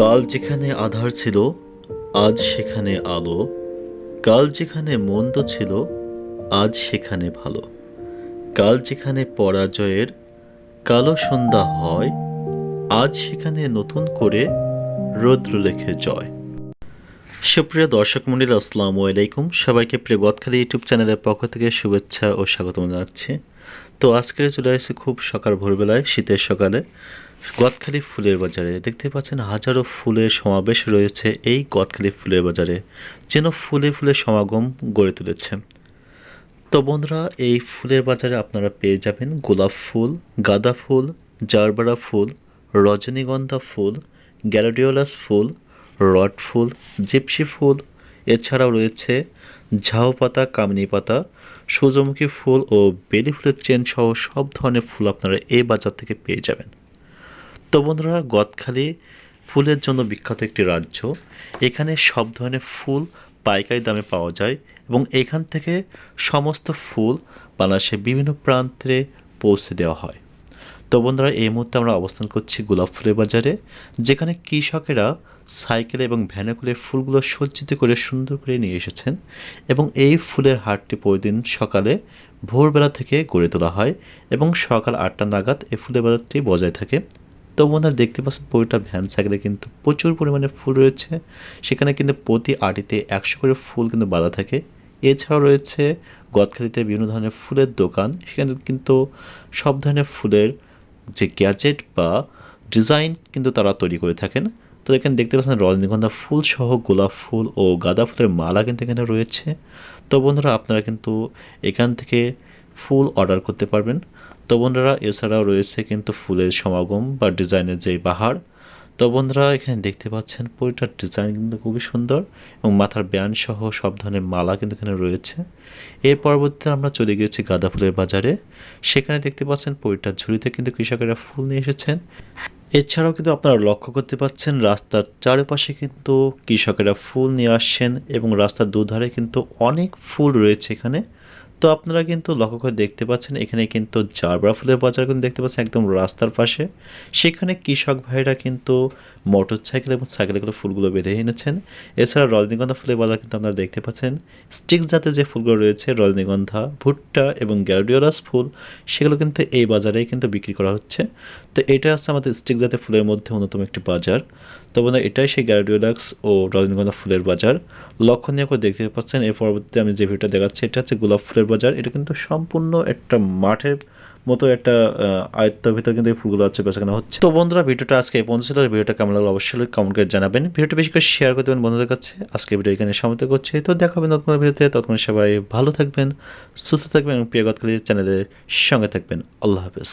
কাল যেখানে আধার ছিল, আজ সেখানে আলো। কাল যেখানে মন্দ ছিল, আজ সেখানে ভালো। কাল যেখানে পরাজয়ের কালো সন্ধ্যা হয়, আজ সেখানে নতুন করে রৌদ্র লেখে জয়। সুপ্রিয় দর্শক মন্ডলী, আসসালামু আলাইকুম। সবাইকে প্রিয় গদখালি ইউটিউব চ্যানেলের পক্ষ থেকে শুভেচ্ছা ও স্বাগতম জানাচ্ছি। তো আজকে চলে আসছি খুব সকাল ভোরবেলায়, শীতের সকালে। গদখালি ফুলের বাজারে দেখতে পাচ্ছেন হাজারো ফুলের সমাবেশ রয়েছে এই গদখালি ফুলের বাজারে, যেন ফুলে ফুলে সমাগম গড়ে তুলেছে। তো বন্ধুরা, এই ফুলের বাজারে আপনারা পেয়ে যাবেন গোলাপ ফুল, গাঁদা ফুল, জারবারা ফুল, রজনীগন্ধা ফুল, গ্যালাডিওলাস ফুল, রড ফুল, জিপসি ফুল, এছাড়াও রয়েছে ঝাউ পাতা, কামনি পাতা, সূর্যমুখী ফুল ও বেলি ফুলের চেন সহ সব ধরনের ফুল আপনারা এই বাজার থেকে পেয়ে যাবেন। তো বন্ধুরা, গদখালি ফুলের জন্য বিখ্যাত একটি রাজ্য। এখানে সব ধরনের ফুল পাইকারি দামে পাওয়া যায় এবং এখান থেকে সমস্ত ফুল বাংলাদেশের বিভিন্ন প্রান্তে পৌঁছে দেওয়া হয়। তো বন্ধুরা, এই মুহূর্তে আমরা অবস্থান করছি গোলাপ ফুলের বাজারে, যেখানে কৃষকেরা সাইকেলে এবং ভ্যানে করে ফুলগুলো সজ্জিত করে সুন্দর করে নিয়ে এসেছেন এবং এই ফুলের হাটটি প্রতিদিন সকালে ভোরবেলা থেকে গড়ে তোলা হয় এবং সকাল আটটা নাগাদ এই ফুলের বাজারটি বজায় থাকে। তো বন্ধুরা দেখতে পাচ্ছেন পুরোটা ভ্যান সাইকেলে কিন্তু প্রচুর পরিমাণে ফুল রয়েছে। সেখানে কিন্তু প্রতি আটিতে একশো করে ফুল কিন্তু বাঁধা থাকে। এছাড়াও রয়েছে গদখালিতে বিভিন্ন ধরনের ফুলের দোকান। সেখানে কিন্তু সব ধরনের ফুলের যে গ্যাজেট বা ডিজাইন কিন্তু তারা তৈরি করে থাকেন। তো এখানে দেখতে পাচ্ছেন রজনীগন্ধা ফুল সহ গোলাপ ফুল ও গাঁদা ফুলের মালা কিন্তু এখানে রয়েছে। তো বন্ধুরা আপনারা কিন্তু এখান থেকে ফুল অর্ডার করতে পারবেন। তো বন্ধুরা, এছাড়াও রয়েছে কিন্তু ফুলের সমাগম বা ডিজাইনের যে বাহার। তো বন্ধুরা, এখানে দেখতে পাচ্ছেন পুরোটার ডিজাইন কিন্তু খুবই সুন্দর এবং মাথার ব্যান্ড সহ সব ধরনের মালা কিন্তু এখানে রয়েছে। এর পরবর্তীতে আমরা চলে গিয়েছি গাঁদা ফুলের বাজারে। সেখানে দেখতে পাচ্ছেন পুরোটার ঝুড়িতে কিন্তু কৃষকেরা ফুল নিয়ে এসেছেন। এছাড়াও কিন্তু আপনারা লক্ষ্য করতে পাচ্ছেন, রাস্তার চারপাশে কিন্তু কৃষকেরা ফুল নিয়ে আসছেন এবং রাস্তার দুধারে কিন্তু অনেক ফুল রয়েছে এখানে। তো আপনারা কিন্তু লক্ষ্য করে দেখতে পাচ্ছেন, এখানে কিন্তু জারবা ফুলের বাজার কিন্তু দেখতে পাচ্ছেন একদম রাস্তার পাশে। সেখানে কৃষক ভাইরা কিন্তু মোটর সাইকেল এবং সাইকেলে করে ফুলগুলো বেঁধে এনেছেন। এছাড়া রজনীগন্ধা ফুলের বাজার কিন্তু আপনারা দেখতে পাচ্ছেন। স্টিক জাতের যে ফুলগুলো রয়েছে, রজনীগন্ধা, ভুট্টা এবং গ্যারডিওলাস ফুল, সেগুলো কিন্তু এই বাজারেই কিন্তু বিক্রি করা হচ্ছে। তো এটা হচ্ছে আমাদের স্টিক জাতের ফুলের মধ্যে অন্যতম একটি বাজার। তো বন্ধুরা, এটাই সেই গ্যারডিওলাক্স ও রজনীগন্ধা ফুলের বাজার। লক্ষণীয় করে দেখতে পাচ্ছেন, এর পরবর্তীতে আমি যে ভিডিওটা দেখাচ্ছি, এটা হচ্ছে গোলাপ ফুলের বাজার এটা কিন্তু সম্পূর্ণ একটা মাঠের মতো একটা আয়ত্তের ভিতরে কিন্তু এই ফুলগুলো হচ্ছে বেচাকেনা হচ্ছে। তো বন্ধুরা, ভিডিওটা আজকে এই পর্যন্ত ছিল। ভিডিওটা কেমন লাগল অবশ্যই কমেন্ট করে জানাবেন। ভিডিওটা বেশি করে শেয়ার করে দেবেন বন্ধুদের কাছে। আজকে ভিডিও এখানে সমাপ্ত করছে। তো দেখা হবে নতুন ভিডিওতে। ততক্ষণ সবাই ভালো থাকবেন, সুস্থ থাকবেন এবং প্রিয় গতকালের চ্যানেলের সঙ্গে থাকবেন। আল্লাহ হাফেজ।